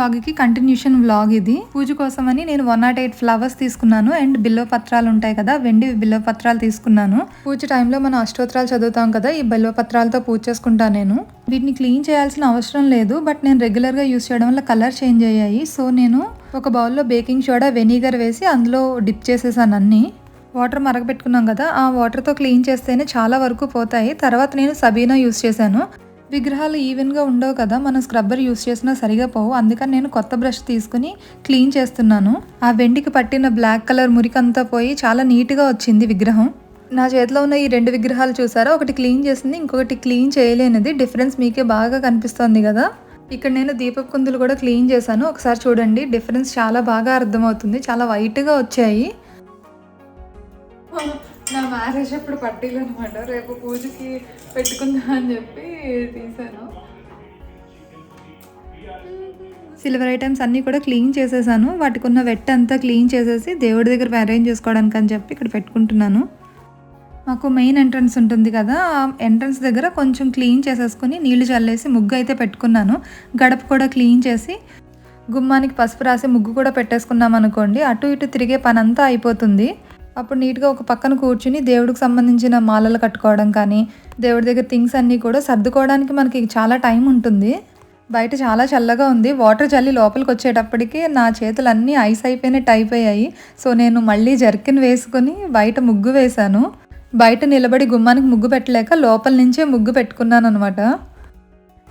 వ్లాగ్కి continuation vlog ఇది. పూజ కోసమని నేను వన్ నాట్ ఎయిట్ ఫ్లవర్స్ తీసుకున్నాను అండ్ బిల్వ పత్రాలు ఉంటాయి కదా వెండి బిల్వ పత్రాలు తీసుకున్నాను. పూజ టైంలో మనం అష్టోత్తరాలు చదువుతాం కదా ఈ బిల్వ పత్రాలతో పూజ చేసుకుంటాను నేను. వీటిని క్లీన్ చేయాల్సిన అవసరం లేదు బట్ నేను రెగ్యులర్గా యూస్ చేయడం వల్ల కలర్ చేంజ్ అయ్యాయి. సో నేను ఒక బౌల్లో బేకింగ్ సోడా వెనిగర్ వేసి అందులో డిప్ చేసేసాను అన్నీ. వాటర్ మరగపెట్టుకున్నాం కదా ఆ వాటర్తో క్లీన్ చేస్తేనే చాలా వరకు పోతాయి. తర్వాత నేను సబీనా యూస్ చేశాను. విగ్రహాలు ఈవెన్గా ఉండవు కదా మనం స్క్రబ్బర్ యూస్ చేసినా సరిగా పోవు. అందుకని నేను కొత్త బ్రష్ తీసుకుని క్లీన్ చేస్తున్నాను. ఆ వెండికి పట్టిన బ్లాక్ కలర్ మురికంతా పోయి చాలా నీట్గా వచ్చింది విగ్రహం. నా చేతిలో ఉన్న ఈ రెండు విగ్రహాలు చూసారా? ఒకటి క్లీన్ చేసింది ఇంకొకటి క్లీన్ చేయలేనిది. డిఫరెన్స్ మీకే బాగా కనిపిస్తోంది కదా. ఇక్కడ నేను దీపక్ కుందులు కూడా క్లీన్ చేశాను. ఒకసారి చూడండి డిఫరెన్స్ చాలా బాగా అర్థమవుతుంది. చాలా వైట్గా వచ్చాయి. నా మ్యారేజ్ అప్పుడు పట్టీలు అనమాట రేపు పూజకి పెట్టుకుందా అని చెప్పి తీసాను. సిల్వర్ ఐటమ్స్ అన్నీ కూడా క్లీన్ చేసేసాను. వాటికి ఉన్న వెట్ అంతా క్లీన్ చేసేసి దేవుడి దగ్గర అరేంజ్ చేసుకోవడానికి అని చెప్పి ఇక్కడ పెట్టుకుంటున్నాను. మాకు మెయిన్ ఎంట్రన్స్ ఉంటుంది కదా ఆ ఎంట్రన్స్ దగ్గర కొంచెం క్లీన్ చేసేసుకుని నీళ్ళు చల్లేసి ముగ్గు అయితే పెట్టుకున్నాను. గడప కూడా క్లీన్ చేసి గుమ్మానికి పసుపు రాసి ముగ్గు కూడా పెట్టేసుకున్నాం అనుకోండి అటు ఇటు తిరిగే పని అంతా అయిపోతుంది. అప్పుడు నీట్గా ఒక పక్కన కూర్చుని దేవుడికి సంబంధించిన మాలలు కట్టుకోవడం కానీ దేవుడి దగ్గర థింగ్స్ అన్నీ కూడా సర్దుకోవడానికి మనకి చాలా టైం ఉంటుంది. బయట చాలా చల్లగా ఉంది. వాటర్ చల్లి లోపలికి వచ్చేటప్పటికి నా చేతులన్నీ ఐస్ అయిపోయినట్టు అయిపోయాయి. సో నేను మళ్ళీ జర్కిన్ వేసుకొని బయట ముగ్గు వేశాను. బయట నిలబడి గుమ్మానికి ముగ్గు పెట్టలేక లోపల నుంచే ముగ్గు పెట్టుకున్నాను అనమాట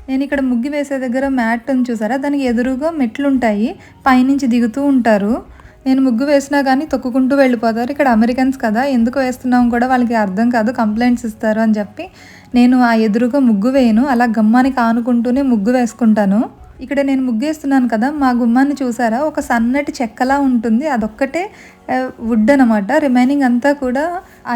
నేను ఇక్కడ ముగ్గు వేసే దగ్గర మ్యాట్ ఉంది చూసారా? దానికి ఎదురుగా మెట్లు ఉంటాయి పైనుంచి దిగుతూ ఉంటారు. నేను ముగ్గు వేసినా కానీ తొక్కుకుంటూ వెళ్ళిపోతారు. ఇక్కడ అమెరికన్స్ కదా ఎందుకు వేస్తున్నాం కూడా వాళ్ళకి అర్థం కాదు కంప్లైంట్స్ ఇస్తారు అని చెప్పి నేను ఆ ఎదురుగా ముగ్గు వేయను. అలా గమ్మానికి ఆనుకుంటూనే ముగ్గు వేసుకుంటాను. ఇక్కడ నేను ముగ్గు వేస్తున్నాను కదా మా గుమ్మాన్ని చూసారా? ఒక సన్నటి చెక్కలా ఉంటుంది. అదొక్కటే వుడ్ అనమాట రిమైనింగ్ అంతా కూడా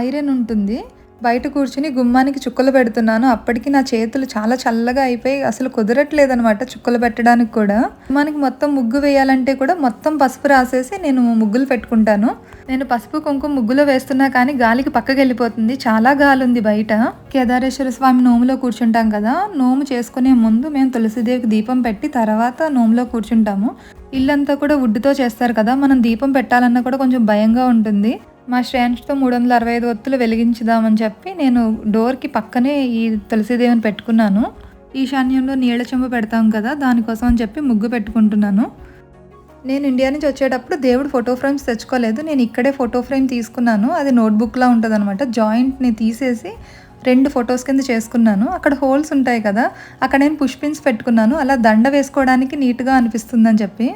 ఐరన్ ఉంటుంది. బయట కూర్చుని గుమ్మానికి చుక్కలు పెడుతున్నాను. అప్పటికి నా చేతులు చాలా చల్లగా అయిపోయి అసలు కుదరట్లేదనమాట చుక్కలు పెట్టడానికి కూడా. గుమ్మానికి మొత్తం ముగ్గు వేయాలంటే కూడా మొత్తం పసుపు రాసేసి నేను ముగ్గులు పెట్టుకుంటాను. నేను పసుపు కుంకుమ ముగ్గులో వేస్తున్నా కానీ గాలికి పక్కకి వెళ్ళిపోతుంది. చాలా గాలి ఉంది బయట. కేదారేశ్వర స్వామి నోములో కూర్చుంటాం కదా. నోము చేసుకునే ముందు మేము తులసిదేవికి దీపం పెట్టి తర్వాత నోములో కూర్చుంటాము. ఇల్లంతా కూడా వుడ్డుతో చేస్తారు కదా. మనం దీపం పెట్టాలన్నా కూడా కొంచెం భయంగా ఉంటుంది. మా శ్రేణితో మూడు వందల అరవై ఐదు ఒత్తులు వెలిగించుదామని చెప్పి నేను డోర్కి పక్కనే ఈ తులసిదేవిని పెట్టుకున్నాను. ఈశాన్యంలో నీళ్ళ చెంబు పెడతాం కదా దానికోసం అని చెప్పి ముగ్గు పెట్టుకుంటున్నాను. నేను ఇండియా నుంచి వచ్చేటప్పుడు దేవుడు ఫోటో ఫ్రేమ్స్ తెచ్చుకోలేదు. నేను ఇక్కడే ఫోటో ఫ్రేమ్ తీసుకున్నాను. అది నోట్బుక్లా ఉంటుంది అనమాట జాయింట్ని తీసేసి రెండు ఫొటోస్ కింద చేసుకున్నాను. అక్కడ హోల్స్ ఉంటాయి కదా అక్కడ నేను పుష్పిన్స్ పెట్టుకున్నాను. అలా దండ వేసుకోవడానికి నీట్గా అనిపిస్తుందని చెప్పి.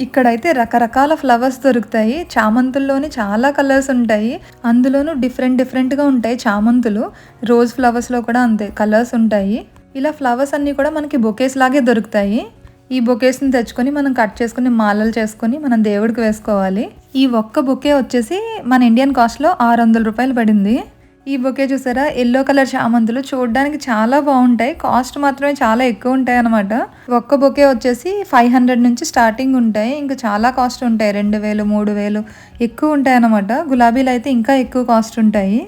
ఇక్కడైతే రకరకాల ఫ్లవర్స్ దొరుకుతాయి. చామంతుల్లోనే చాలా కలర్స్ ఉంటాయి. అందులోనూ డిఫరెంట్ డిఫరెంట్గా ఉంటాయి చామంతులు. రోజ్ ఫ్లవర్స్లో కూడా అంతే కలర్స్ ఉంటాయి. ఇలా ఫ్లవర్స్ అన్నీ కూడా మనకి బొకేస్ లాగే దొరుకుతాయి. ఈ బొకేస్ని తెచ్చుకొని మనం కట్ చేసుకుని మాలలు చేసుకొని మనం దేవుడికి వేసుకోవాలి. ఈ ఒక్క బొకే వచ్చేసి మన ఇండియన్ కాస్ట్లో ఆరు వందల రూపాయలు పడింది. ఈ బొకే చూసారా? ఎల్లో కలర్ చామంతులు చూడడానికి చాలా బాగుంటాయి. కాస్ట్ మాత్రమే చాలా ఎక్కువ ఉంటాయి అనమాట ఒక్క బొకే వచ్చేసి ఫైవ్ హండ్రెడ్ నుంచి స్టార్టింగ్ ఉంటాయి. ఇంకా చాలా కాస్ట్ ఉంటాయి. రెండు వేలు మూడు వేలు ఎక్కువ ఉంటాయి అనమాట గులాబీలు అయితే ఇంకా ఎక్కువ కాస్ట్ ఉంటాయి.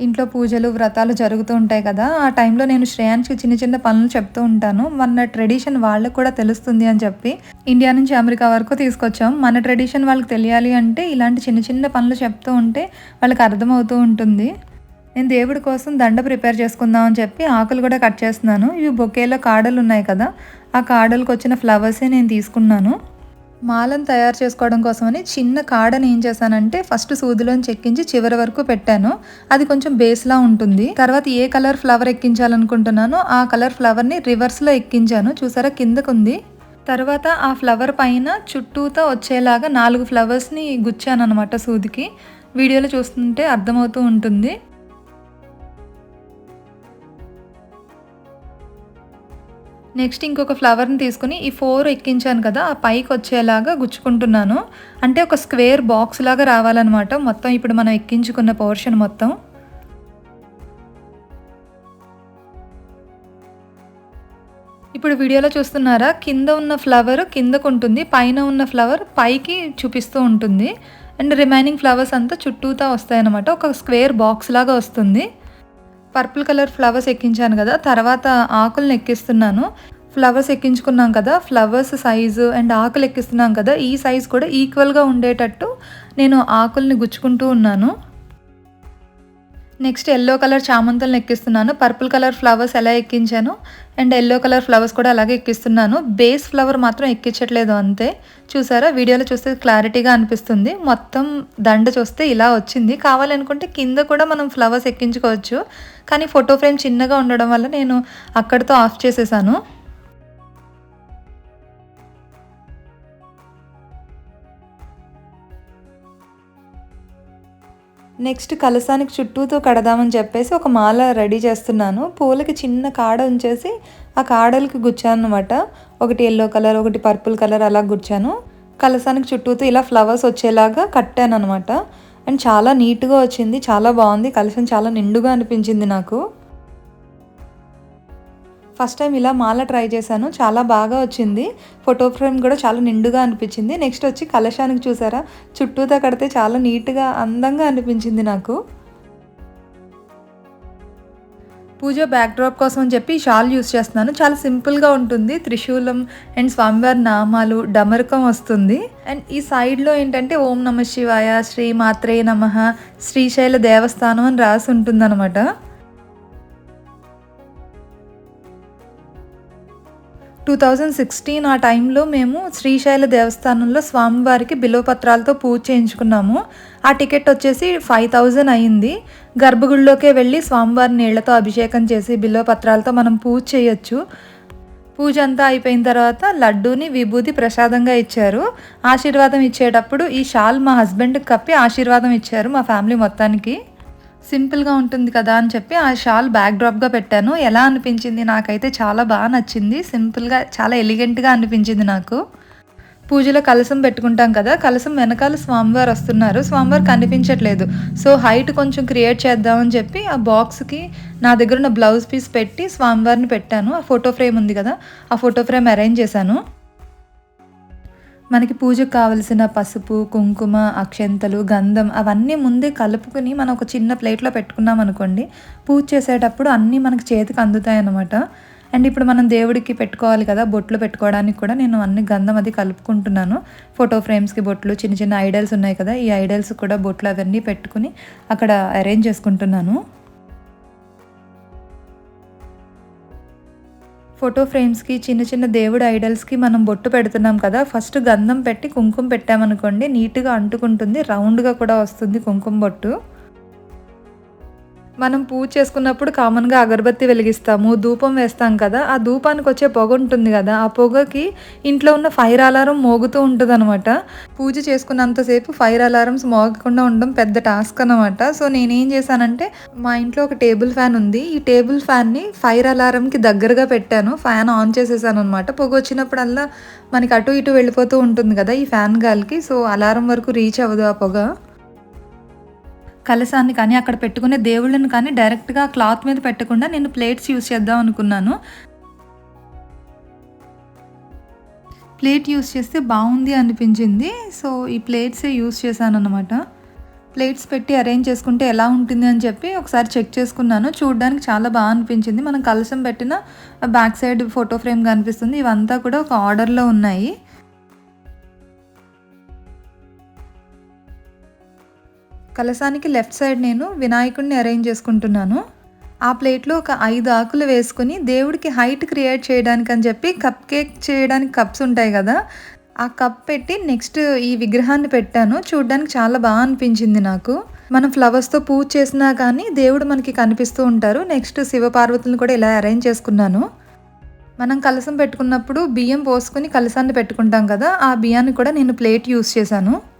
ఇంట్లో పూజలు వ్రతాలు జరుగుతూ ఉంటాయి కదా. ఆ టైంలో నేను శ్రేయాన్స్కి చిన్న చిన్న పనులు చెప్తూ ఉంటాను. మన ట్రెడిషన్ వాళ్ళకు కూడా తెలుస్తుంది అని చెప్పి ఇండియా నుంచి అమెరికా వరకు తీసుకొచ్చాం. మన ట్రెడిషన్ వాళ్ళకి తెలియాలి అంటే ఇలాంటి చిన్న చిన్న పనులు చెప్తూ ఉంటే వాళ్ళకి అర్థమవుతూ ఉంటుంది. నేను దేవుడి కోసం దండ ప్రిపేర్ చేసుకుందాం అని చెప్పి ఆకులు కూడా కట్ చేస్తున్నాను. ఇవి బొకేలో కాడలు ఉన్నాయి కదా ఆ కాడలకు వచ్చిన ఫ్లవర్సే నేను తీసుకున్నాను. మాలను తయారు చేసుకోవడం కోసమని చిన్న కాడని ఏం చేశానంటే ఫస్ట్ సూదిలోని చెక్కించి చివరి వరకు పెట్టాను. అది కొంచెం బేస్లా ఉంటుంది. తర్వాత ఏ కలర్ ఫ్లవర్ ఎక్కించాలనుకుంటున్నానో ఆ కలర్ ఫ్లవర్ని రివర్స్లో ఎక్కించాను. చూసారా కిందకుంది తర్వాత ఆ ఫ్లవర్ పైన చుట్టూతో వచ్చేలాగా నాలుగు ఫ్లవర్స్ని గుచ్చాను అనమాట సూదికి. వీడియోలో చూస్తుంటే అర్థమవుతూ ఉంటుంది. నెక్స్ట్ ఇంకొక ఫ్లవర్ని తీసుకుని ఈ ఫోర్ ఎక్కించాను కదా ఆ పైకి వచ్చేలాగా గుచ్చుకుంటున్నాను. అంటే ఒక స్క్వేర్ బాక్స్ లాగా రావాలన్నమాట. మొత్తం ఇప్పుడు మనం ఎక్కించుకున్న పోర్షన్ మొత్తం. ఇప్పుడు వీడియోలో చూస్తున్నారా కింద ఉన్న ఫ్లవర్ కిందకు ఉంటుంది పైన ఉన్న ఫ్లవర్ పైకి చూపిస్తూ ఉంటుంది. అండ్ రిమైనింగ్ ఫ్లవర్స్ అంతా చుట్టూతా వస్తాయన్నమాట. ఒక స్క్వేర్ బాక్స్ లాగా వస్తుంది. పర్పుల్ కలర్ ఫ్లవర్స్ ఎక్కించాను కదా తర్వాత ఆకులను ఎక్కిస్తున్నాను. ఫ్లవర్స్ ఎక్కించుకున్నాం కదా ఫ్లవర్స్ సైజు అండ్ ఆకులు ఎక్కిస్తున్నాం కదా ఈ సైజ్ కూడా ఈక్వల్గా ఉండేటట్టు నేను ఆకుల్ని గుచ్చుకుంటూ ఉన్నాను. నెక్స్ట్ ఎల్లో కలర్ చామంతులను ఎక్కిస్తున్నాను. పర్పుల్ కలర్ ఫ్లవర్స్ ఎలా ఎక్కించాను? అండ్ ఎల్లో కలర్ ఫ్లవర్స్ కూడా అలాగే ఎక్కిస్తున్నాను. బేస్ ఫ్లవర్ మాత్రం ఎక్కించట్లేదు అంతే. చూసారా? వీడియోలో చూస్తే క్లారిటీగా అనిపిస్తుంది. మొత్తం దండ చూస్తే ఇలా వచ్చింది. కావాలనుకుంటే కింద కూడా మనం ఫ్లవర్స్ ఎక్కించుకోవచ్చు. కానీ ఫోటో ఫ్రేమ్ చిన్నగా ఉండడం వల్ల నేను అక్కడితో ఆఫ్ చేసేసాను. నెక్స్ట్ కలసానికి చుట్టూతో కడదామని చెప్పేసి ఒక మాల రెడీ చేస్తున్నాను. పూలకి చిన్న కాడ ఉంచేసి ఆ కాడలకి గుచ్చాను అనమాట ఒకటి ఎల్లో కలర్ ఒకటి పర్పుల్ కలర్ అలా గుచ్చాను. కలసానికి చుట్టూతో ఇలా ఫ్లవర్స్ వచ్చేలాగా కట్టాను అనమాట అండ్ చాలా నీట్గా వచ్చింది చాలా బాగుంది. కలసం చాలా నిండుగా అనిపించింది నాకు. ఫస్ట్ టైం ఇలా మాల ట్రై చేశాను. చాలా బాగా వచ్చింది. ఫోటో ఫ్రేమ్ కూడా చాలా నిండుగా అనిపించింది. నెక్స్ట్ వచ్చి కలశానికి చూసారా? చుట్టూతో కడితే చాలా నీట్గా అందంగా అనిపించింది నాకు. పూజ బ్యాక్డ్రాప్ కోసం అని చెప్పి షాల్ యూస్ చేస్తున్నాను. చాలా సింపుల్గా ఉంటుంది. త్రిశూలం అండ్ స్వామివారి నామాలు డమరకం వస్తుంది. అండ్ ఈ సైడ్లో ఏంటంటే ఓం నమ శివాయ శ్రీ మాత్రే నమ శ్రీశైల దేవస్థానం అని రాసి ఉంటుందన్నమాట. టూ థౌజండ్ సిక్స్టీన్ ఆ టైంలో మేము శ్రీశైల దేవస్థానంలో స్వామివారికి బిలోపత్రాలతో పూజ చేయించుకున్నాము. ఆ టికెట్ వచ్చేసి ఫైవ్ థౌజండ్ అయింది. గర్భగుడిలోకే వెళ్ళి స్వామివారి నీళ్ళతో అభిషేకం చేసి బిలోపత్రాలతో మనం పూజ చేయొచ్చు. పూజ అంతా అయిపోయిన తర్వాత లడ్డూని విభూతి ప్రసాదంగా ఇచ్చారు. ఆశీర్వాదం ఇచ్చేటప్పుడు ఈ షాల్ మా హస్బెండ్కి కప్పి ఆశీర్వాదం ఇచ్చారు మా ఫ్యామిలీ మొత్తానికి. సింపుల్గా ఉంటుంది కదా అని చెప్పి ఆ షాల్ బ్యాక్ డ్రాప్గా పెట్టాను. ఎలా అనిపించింది నాకైతే చాలా బాగా నచ్చింది. సింపుల్గా చాలా ఎలిగెంట్గా అనిపించింది నాకు. పూజలో కలసం పెట్టుకుంటాం కదా కలసం వెనకాల స్వామివారు వస్తున్నారు. స్వామివారు కనిపించట్లేదు. సో హైట్ కొంచెం క్రియేట్ చేద్దామని చెప్పి ఆ బాక్స్కి నా దగ్గర ఉన్న బ్లౌజ్ పీస్ పెట్టి స్వామివారిని పెట్టాను. ఆ ఫోటో ఫ్రేమ్ ఉంది కదా ఆ ఫోటో ఫ్రేమ్ అరేంజ్ చేశాను. మనకి పూజకు కావలసిన పసుపు కుంకుమ అక్షంతలు గంధం అవన్నీ ముందే కలుపుకుని మనం ఒక చిన్న ప్లేట్లో పెట్టుకున్నాం అనుకోండి పూజ చేసేటప్పుడు అన్నీ మనకి చేతికి అందుతాయి అన్నమాట అండ్ ఇప్పుడు మనం దేవుడికి పెట్టుకోవాలి కదా బొట్లు పెట్టుకోవడానికి కూడా నేను అన్ని గంధం అది కలుపుకుంటున్నాను. ఫోటో ఫ్రేమ్స్కి బొట్లు చిన్న చిన్న ఐడల్స్ ఉన్నాయి కదా ఈ ఐడల్స్ కూడా బొట్లు అవన్నీ పెట్టుకుని అక్కడ అరేంజ్ చేసుకుంటున్నాను. ఫోటో ఫ్రేమ్స్కి చిన్న చిన్న దేవుడు ఐడల్స్కి మనం బొట్టు పెడుతున్నాం కదా ఫస్ట్ గంధం పెట్టి కుంకుమ పెట్టామనుకోండి నీట్గా అంటుకుంటుంది రౌండ్గా కూడా వస్తుంది కుంకుమ బొట్టు. మనం పూజ చేసుకున్నప్పుడు కామన్గా అగరబత్తి వెలిగిస్తాము ధూపం వేస్తాం కదా ఆ ధూపానికి వచ్చే పొగ ఉంటుంది కదా ఆ పొగకి ఇంట్లో ఉన్న ఫైర్ అలారం మోగుతూ ఉంటుంది అనమాట పూజ చేసుకున్నంతసేపు ఫైర్ అలారమ్స్ మోగకుండా ఉండడం పెద్ద టాస్క్ అనమాట సో నేనేం చేశానంటే మా ఇంట్లో ఒక టేబుల్ ఫ్యాన్ ఉంది. ఈ టేబుల్ ఫ్యాన్ని ఫైర్ అలారంకి దగ్గరగా పెట్టాను. ఫ్యాన్ ఆన్ చేసేసాను అనమాట పొగ వచ్చినప్పుడల్లా మనకి అటు ఇటు వెళ్ళిపోతూ ఉంటుంది కదా ఈ ఫ్యాన్ గాలికి. సో అలారం వరకు రీచ్ అవ్వదు ఆ పొగ. కలసాన్ని కానీ అక్కడ పెట్టుకునే దేవుళ్ళని కానీ డైరెక్ట్గా క్లాత్ మీద పెట్టకుండా నేను ప్లేట్స్ యూస్ చేద్దాం అనుకున్నాను. ప్లేట్ యూస్ చేస్తే బాగుంది అనిపించింది. సో ఈ ప్లేట్సే యూస్ చేశాను అనమాట ప్లేట్స్ పెట్టి అరేంజ్ చేసుకుంటే ఎలా ఉంటుంది అని చెప్పి ఒకసారి చెక్ చేసుకున్నాను. చూడడానికి చాలా బాగా అనిపించింది. మనం కలసం పెట్టిన బ్యాక్ సైడ్ ఫోటో ఫ్రేమ్ కనిపిస్తుంది. ఇవంతా కూడా ఒక ఆర్డర్లో ఉన్నాయి. కలసానికి లెఫ్ట్ సైడ్ నేను వినాయకుడిని అరేంజ్ చేసుకుంటున్నాను. ఆ ప్లేట్లో ఒక ఐదు ఆకులు వేసుకుని దేవుడికి హైట్ క్రియేట్ చేయడానికి అని చెప్పి కప్ కేక్ చేయడానికి కప్స్ ఉంటాయి కదా ఆ కప్ పెట్టి నెక్స్ట్ ఈ విగ్రహాన్ని పెట్టాను. చూడడానికి చాలా బాగా అనిపించింది నాకు. మనం ఫ్లవర్స్తో పూజ చేసినా కానీ దేవుడు మనకి కనిపిస్తూ ఉంటారు. నెక్స్ట్ శివపార్వతులను కూడా ఇలా అరేంజ్ చేసుకున్నాను. మనం కలసం పెట్టుకున్నప్పుడు బియ్యం పోసుకొని కలసాన్ని పెట్టుకుంటాం కదా ఆ బియ్యాన్ని కూడా నేను ప్లేట్ యూస్ చేశాను.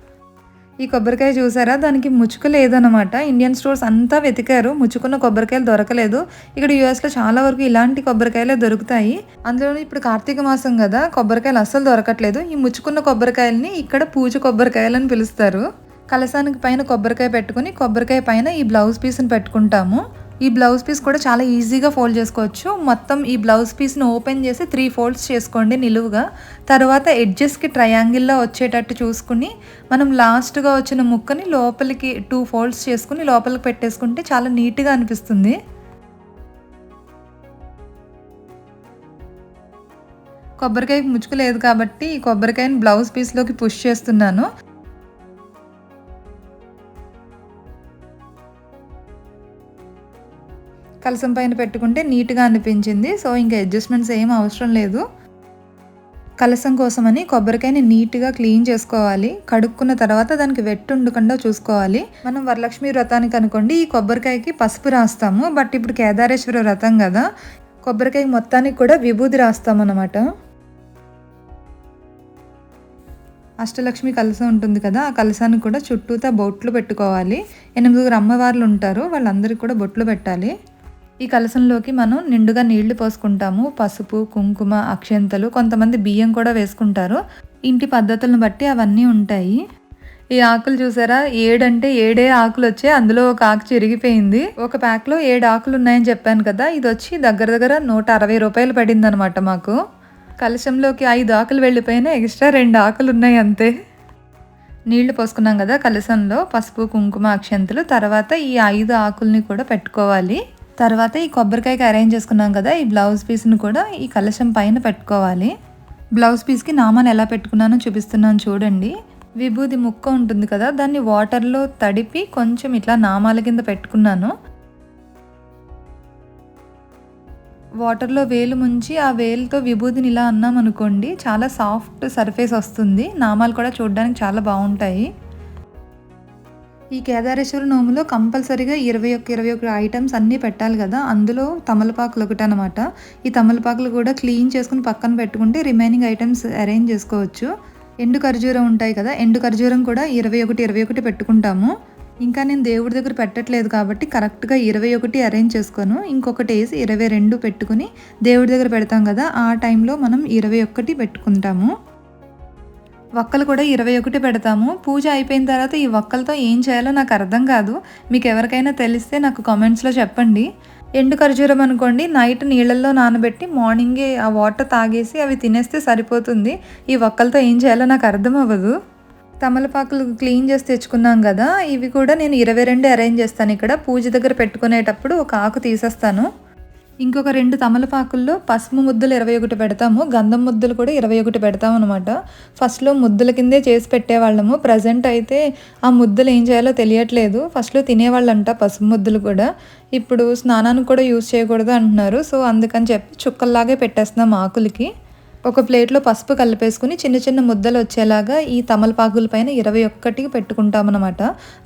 ఈ కొబ్బరికాయ చూసారా? దానికి ముచ్చుక లేదనమాట ఇండియన్ స్టోర్స్ అంతా వెతికారు. ముచ్చుకున్న కొబ్బరికాయలు దొరకలేదు. ఇక్కడ యూఎస్లో చాలా వరకు ఇలాంటి కొబ్బరికాయలే దొరుకుతాయి. అందులో ఇప్పుడు కార్తీక మాసం కదా కొబ్బరికాయలు అస్సలు దొరకట్లేదు. ఈ ముచ్చుకున్న కొబ్బరికాయలని ఇక్కడ పూజ కొబ్బరికాయలు అని పిలుస్తారు. కలసానికి పైన కొబ్బరికాయ పెట్టుకుని కొబ్బరికాయ పైన ఈ బ్లౌజ్ పీస్ని పెట్టుకుంటాము. ఈ బ్లౌజ్ పీస్ కూడా చాలా ఈజీగా ఫోల్డ్ చేసుకోవచ్చు. మొత్తం ఈ బ్లౌజ్ పీస్ని ఓపెన్ చేసి త్రీ ఫోల్డ్స్ చేసుకోండి నిలువుగా. తర్వాత ఎడ్జెస్కి ట్రయాంగిల్లో వచ్చేటట్టు చూసుకుని మనం లాస్ట్గా వచ్చిన ముక్కని లోపలికి టూ ఫోల్డ్స్ చేసుకుని లోపలికి పెట్టేసుకుంటే చాలా నీట్గా అనిపిస్తుంది. కొబ్బరికాయకి ముచ్చుకు లేదు కాబట్టి ఈ కొబ్బరికాయని బ్లౌజ్ పీస్లోకి పుష్ చేస్తున్నాను. కలసం పైన పెట్టుకుంటే నీట్గా అనిపించింది. సో ఇంకా అడ్జస్ట్మెంట్స్ ఏం అవసరం లేదు. కలసం కోసమని కొబ్బరికాయని నీట్గా క్లీన్ చేసుకోవాలి. కడుక్కున్న తర్వాత దానికి వెట్టు ఉండకుండా చూసుకోవాలి. మనం వరలక్ష్మి వ్రతానికి అనుకోండి ఈ కొబ్బరికాయకి పసుపు రాస్తాము. బట్ ఇప్పుడు కేదారేశ్వర వ్రతం కదా కొబ్బరికాయ మొత్తానికి కూడా విభూది రాస్తామన్నమాట. అష్టలక్ష్మి కలసం ఉంటుంది కదా ఆ కలసానికి కూడా చుట్టూతా బొట్లు పెట్టుకోవాలి. ఎనిమిదిగురు అమ్మవార్లు ఉంటారు వాళ్ళందరికీ కూడా బొట్లు పెట్టాలి. ఈ కలసంలోకి మనం నిండుగా నీళ్ళు పోసుకుంటాము. పసుపు కుంకుమ అక్షంతలు కొంతమంది బియ్యం కూడా వేసుకుంటారు. ఇంటి పద్ధతులను బట్టి అవన్నీ ఉంటాయి. ఈ ఆకులు చూసారా? ఏడంటే ఏడే ఆకులు వచ్చాయి అందులో ఒక ఆకు చిరిగిపోయింది. ఒక ప్యాక్లో ఏడు ఆకులు ఉన్నాయని చెప్పాను కదా. ఇది వచ్చి దగ్గర దగ్గర నూట అరవై రూపాయలు పడింది అనమాట మాకు. కలశంలోకి ఐదు ఆకులు వెళ్ళిపోయినా ఎక్స్ట్రా రెండు ఆకులు ఉన్నాయి అంతే. నీళ్ళు పోసుకున్నాం కదా కలశంలో. పసుపు కుంకుమ అక్షంతలు. తర్వాత ఈ ఐదు ఆకుల్ని కూడా పెట్టుకోవాలి. తర్వాత ఈ కొబ్బరికాయకి అరేంజ్ చేసుకున్నాం కదా ఈ బ్లౌజ్ పీస్ని కూడా ఈ కలశం పైన పెట్టుకోవాలి. బ్లౌజ్ పీస్కి నామాన్ని ఎలా పెట్టుకున్నానో చూపిస్తున్నాను చూడండి. విభూది ముక్క ఉంటుంది కదా దాన్ని వాటర్లో తడిపి కొంచెం ఇట్లా నామాల కింద పెట్టుకున్నాను. వాటర్లో వేలు ముంచి ఆ వేలుతో విభూదిని ఇలా అన్నాం అనుకోండి చాలా సాఫ్ట్ సర్ఫేస్ వస్తుంది. నామాలు కూడా చూడడానికి చాలా బాగుంటాయి. ఈ కేదారేశ్వర నోములో కంపల్సరీగా ఇరవై ఒక్క ఇరవై ఒక్క ఐటమ్స్ అన్నీ పెట్టాలి కదా. అందులో తమలపాకులు ఒకటి అనమాట ఈ తమలపాకులు కూడా క్లీన్ చేసుకుని పక్కన పెట్టుకుంటే రిమైనింగ్ ఐటమ్స్ అరేంజ్ చేసుకోవచ్చు. ఎండు ఖర్జూరం ఉంటాయి కదా ఎండు ఖర్జూరం కూడా ఇరవై ఒకటి ఇరవై ఒకటి పెట్టుకుంటాము. ఇంకా నేను దేవుడి దగ్గర పెట్టట్లేదు కాబట్టి కరెక్ట్గా ఇరవై ఒకటి అరేంజ్ చేసుకోను. ఇంకొకటి వేసి ఇరవై రెండు పెట్టుకుని దేవుడి దగ్గర పెడతాం కదా ఆ టైంలో మనం ఇరవై ఒకటి పెట్టుకుంటాము. వక్కలు కూడా ఇరవై ఒకటి పెడతాము. పూజ అయిపోయిన తర్వాత ఈ వక్కలతో ఏం చేయాలో నాకు అర్థం కాదు. మీకు ఎవరికైనా తెలిస్తే నాకు కామెంట్స్లో చెప్పండి. ఎండు ఖర్జూరం అనుకోండి నైట్ నీళ్ళల్లో నానబెట్టి మార్నింగే ఆ వాటర్ తాగేసి అవి తినేస్తే సరిపోతుంది. ఈ వక్కలతో ఏం చేయాలో నాకు అర్థం అవ్వదు. తమలపాకులు క్లీన్ చేసి తెచ్చుకున్నాం కదా ఇవి కూడా నేను ఇరవై రెండు అరేంజ్ చేస్తాను ఇక్కడ. పూజ దగ్గర పెట్టుకునేటప్పుడు ఒక ఆకు తీసేస్తాను. ఇంకొక రెండు తమలపాకుల్లో పసుపు ముద్దలు ఇరవై ఒకటి పెడతాము గంధం ముద్దలు కూడా ఇరవై ఒకటి పెడతాం అనమాట ఫస్ట్లో ముద్దల కిందే చేసి పెట్టేవాళ్ళము. ప్రజెంట్ అయితే ఆ ముద్దలు ఏం చేయాలో తెలియట్లేదు. ఫస్ట్లో తినేవాళ్ళంట పసుపు ముద్దలు కూడా. ఇప్పుడు స్నానానికి కూడా యూజ్ చేయకూడదు అంటున్నారు. సో అందుకని చెప్పి చుక్కల్లాగే పెట్టేస్తున్నాం ఆకులకి. ఒక ప్లేట్లో పసుపు కలిపేసుకుని చిన్న చిన్న ముద్దలు వచ్చేలాగా ఈ తమలపాకుల పైన ఇరవై ఒక్కటికి పెట్టుకుంటామన్నమాట.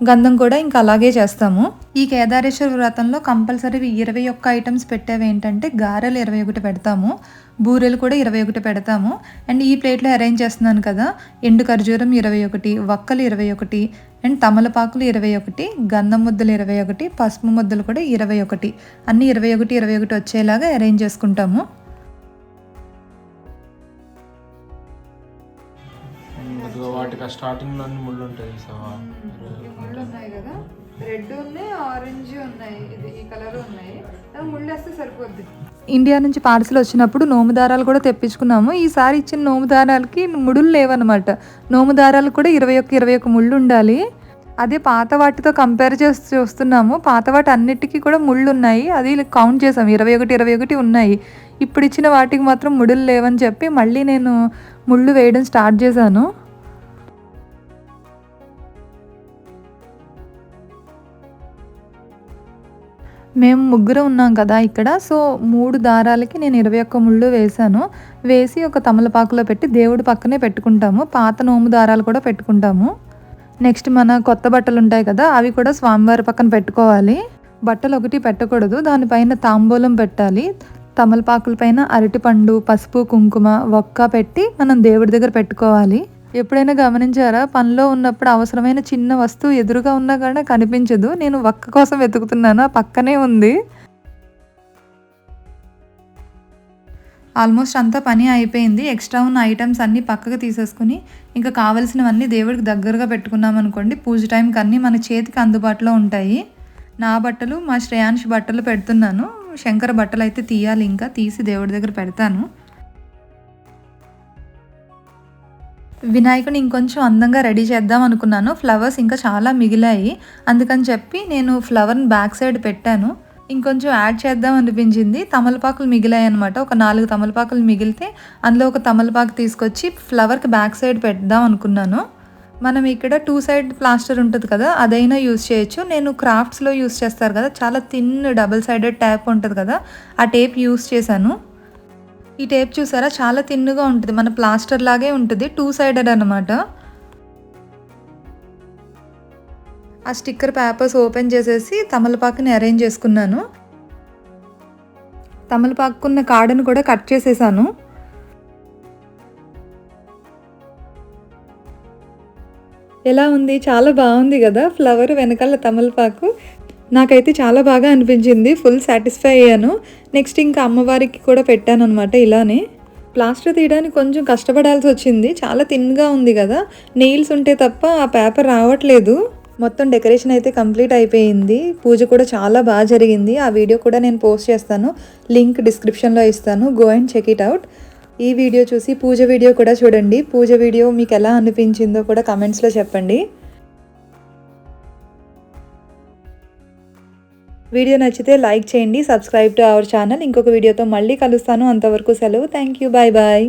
గంధం కూడా ఇంకా అలాగే చేస్తాము. ఈ కేదారేశ్వర వ్రతంలో కంపల్సరీ ఇరవై ఒక్క ఐటమ్స్ పెట్టేవి ఏంటంటే గారెలు ఇరవై ఒకటి పెడతాము. బూరెలు కూడా ఇరవై ఒకటి పెడతాము. అండ్ ఈ ప్లేట్లో అరేంజ్ చేస్తున్నాను కదా ఎండు ఖర్జూరం ఇరవై ఒకటి వక్కలు ఇరవై ఒకటి అండ్ తమలపాకులు ఇరవై ఒకటి గంధం ముద్దలు ఇరవై ఒకటి పసుపు ముద్దలు కూడా ఇరవై ఒకటి. అన్నీ ఇరవై ఒకటి ఇరవై ఒకటి వచ్చేలాగా అరేంజ్ చేసుకుంటాము. వాటికి ఆ స్టార్టింగ్లో అన్ని ముళ్ళు ఉంటాయి చూసావా ముళ్ళు ఉన్నాయి కదా? రెడ్ ఉన్నాయి ఆరెంజ్ ఉన్నాయి ఇది ఈ కలర్ ఉన్నాయి. ముళ్ళు వేస్తే సరిపోద్ది. ఇండియా నుంచి పార్సల్ వచ్చినప్పుడు నోము దారాలు కూడా తెప్పించుకున్నాము. ఈసారి ఇచ్చిన నోము దారాలకి ముడులు లేవన్నమాట. నోము దారాలు కూడా ఇరవై ఒక్క ఇరవై ఒక్క ముళ్ళు ఉండాలి. అదే పాత వాటితో కంపేర్ చేసి చూస్తున్నాము. పాత వాటి అన్నిటికీ కూడా ముళ్ళు ఉన్నాయి. అది కౌంట్ చేసాం. ఇరవై ఒకటి ఇరవై ఒకటి ఉన్నాయి. ఇప్పుడు ఇచ్చిన వాటికి మాత్రం ముడులు లేవని చెప్పి మళ్ళీ నేను ముళ్ళు వేయడం స్టార్ట్ చేశాను. మేము ముగ్గురు ఉన్నాం కదా ఇక్కడ. సో మూడు దారాలకి నేను ఇరవై ఒక్క ముళ్ళు వేశాను. వేసి ఒక తమలపాకులో పెట్టి దేవుడి పక్కనే పెట్టుకుంటాము. పాత నోము దారాలు కూడా పెట్టుకుంటాము. నెక్స్ట్ మన కొత్త బట్టలు ఉంటాయి కదా అవి కూడా స్వామివారి పక్కన పెట్టుకోవాలి. బట్టలు ఒకటి పెట్టకూడదు. దానిపైన తాంబూలం పెట్టాలి. తమలపాకుల పైన అరటిపండు పసుపు కుంకుమ ఒక్క పెట్టి మనం దేవుడి దగ్గర పెట్టుకోవాలి. ఎప్పుడైనా గమనించారా? పనిలో ఉన్నప్పుడు అవసరమైన చిన్న వస్తువు ఎదురుగా ఉన్నా కూడా కనిపించదు. నేను వక్క కోసం వెతుకుతున్నాను. ఆ పక్కనే ఉంది. ఆల్మోస్ట్ అంతా పని అయిపోయింది. ఎక్స్ట్రా ఉన్న ఐటమ్స్ అన్నీ పక్కకు తీసేసుకుని ఇంకా కావలసినవన్నీ దేవుడికి దగ్గరగా పెట్టుకున్నాం అనుకోండి. పూజ టైంకి అన్నీ మన చేతికి అందుబాటులో ఉంటాయి. నా బట్టలు మా శ్రేయాంష్ బట్టలు పెడుతున్నాను. శంకర బట్టలు అయితే తీయాలి ఇంకా. తీసి దేవుడి దగ్గర పెడతాను. వినాయకుని ఇంకొంచెం అందంగా రెడీ చేద్దాం అనుకున్నాను. ఫ్లవర్స్ ఇంకా చాలా మిగిలాయి. అందుకని చెప్పి నేను ఫ్లవర్ని బ్యాక్ సైడ్ పెట్టాను. ఇంకొంచెం యాడ్ చేద్దాం అనిపించింది. తమలపాకులు మిగిలాయి అనమాట ఒక నాలుగు తమలపాకులు మిగిలితే అందులో ఒక తమలపాకు తీసుకొచ్చి ఫ్లవర్కి బ్యాక్ సైడ్ పెడదాం అనుకున్నాను. మనం ఇక్కడ టూ సైడ్ ప్లాస్టర్ ఉంటుంది కదా అదైనా యూస్ చేయొచ్చు. నేను క్రాఫ్ట్స్లో యూస్ చేస్తారు కదా చాలా థిన్ డబుల్ సైడెడ్ ట్యాప్ ఉంటుంది కదా ఆ టేప్ యూస్ చేశాను. ఈ టేప్ చూసారా? చాలా తిన్నుగా ఉంటుంది. మన ప్లాస్టర్ లాగే ఉంటుంది. టూ సైడెడ్ అనమాట ఆ స్టిక్కర్ పేపర్స్ ఓపెన్ చేసేసి తమలపాకుని అరేంజ్ చేసుకున్నాను. తమలపాకున్న కాడను కూడా కట్ చేసేసాను. ఎలా ఉంది? చాలా బాగుంది కదా? ఫ్లవర్ వెనకాల తమలపాకు. నాకైతే చాలా బాగా అనిపించింది. ఫుల్ సాటిస్ఫై అయ్యాను. నెక్స్ట్ ఇంకా అమ్మవారికి కూడా పెట్టాను అనమాట ఇలానే ప్లాస్టర్ తీయడానికి కొంచెం కష్టపడాల్సి వచ్చింది. చాలా థిన్గా ఉంది కదా. నెయిల్స్ ఉంటే తప్ప ఆ పేపర్ రావట్లేదు. మొత్తం డెకరేషన్ అయితే కంప్లీట్ అయిపోయింది. పూజ కూడా చాలా బాగా జరిగింది. ఆ వీడియో కూడా నేను పోస్ట్ చేస్తాను. లింక్ డిస్క్రిప్షన్లో ఇస్తాను. Go and check it out ఈ వీడియో చూసి పూజ వీడియో కూడా చూడండి. పూజ వీడియో మీకు ఎలా అనిపించిందో కూడా కమెంట్స్లో చెప్పండి. వీడియో నచ్చితే లైక్ చేయండి సబ్స్క్రైబ్ టు అవర్ ఛానల్. ఇంకొక వీడియోతో మళ్ళీ కలుస్తాను. అంతవరకు సెలవు. Thank you bye bye.